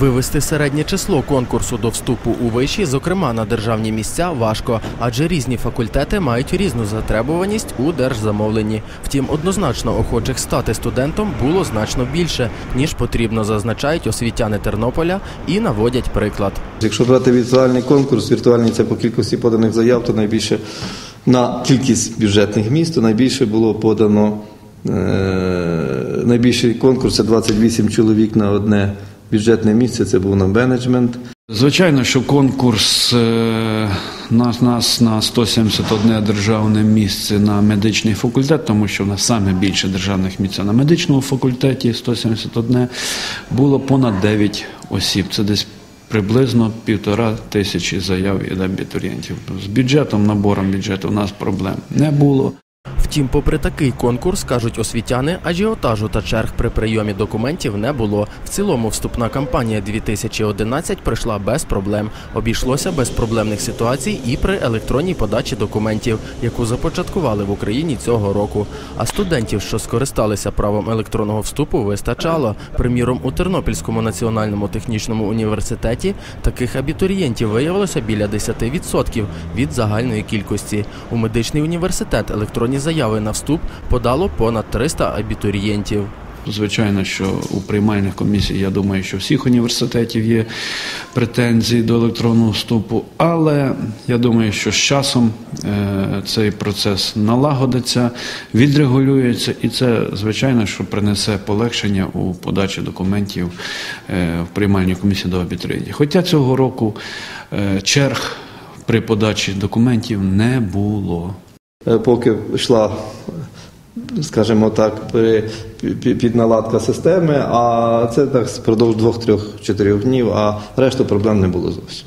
Вивести середнє число конкурсу до вступу у виші, зокрема на державні місця, важко, адже різні факультети мають різну затребуваність у держзамовленні. Втім, однозначно охочих стати студентом було значно більше, ніж потрібно, зазначають освітяни Тернополя і наводять приклад. Якщо брати віртуальний конкурс, віртуальний це по кількості поданих заяв, то найбільше на кількість бюджетних міст, то найбільше було подано е, найбільший конкурс це 28 чоловік на одне бюджетне місце. Це був на менеджмент. Звичайно, що конкурс е, нас, нас на 171 державне місце на медичний факультет, тому що в нас саме більше державних місць на медичному факультеті 171, було понад 9 осіб. Це десь приблизно півтора тисячі заяв від абітурієнтів. З бюджетом, набором бюджету у нас проблем не було. Втім, попри такий конкурс, кажуть освітяни, ажіотажу та черг при прийомі документів не було. В цілому вступна кампанія 2011 пройшла без проблем. Обійшлося без проблемних ситуацій і при електронній подачі документів, яку започаткували в Україні цього року. А студентів, що скористалися правом електронного вступу, вистачало. Приміром, у Тернопільському національному технічному університеті таких абітурієнтів виявилося біля 10% від загальної кількості. У медичний університет електронні заяви на вступ подало понад 300 абітурієнтів. Звичайно, що у приймальних комісій, я думаю, що всіх університетів є претензії до електронного вступу, але я думаю, що з часом е, цей процес налагодиться, відрегулюється, і це, звичайно, що принесе полегшення у подачі документів е, в приймальній комісії до абітурієнтів. Хоча цього року е, черг при подачі документів не було. Е, Поки йшла, скажімо так, підналадка системи, а це так впродовж двох-трьох-чотирьох днів, а решту проблем не було зовсім.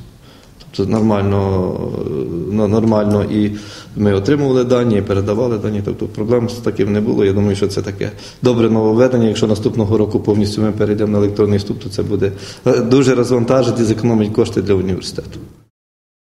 Тобто нормально, е, нормально і ми отримували дані, і передавали дані. Тобто проблем з таким не було. Я думаю, що це таке добре нововведення. Якщо наступного року повністю ми перейдемо на електронний вступ, то це буде е, дуже розвантажити і зекономить кошти для університету.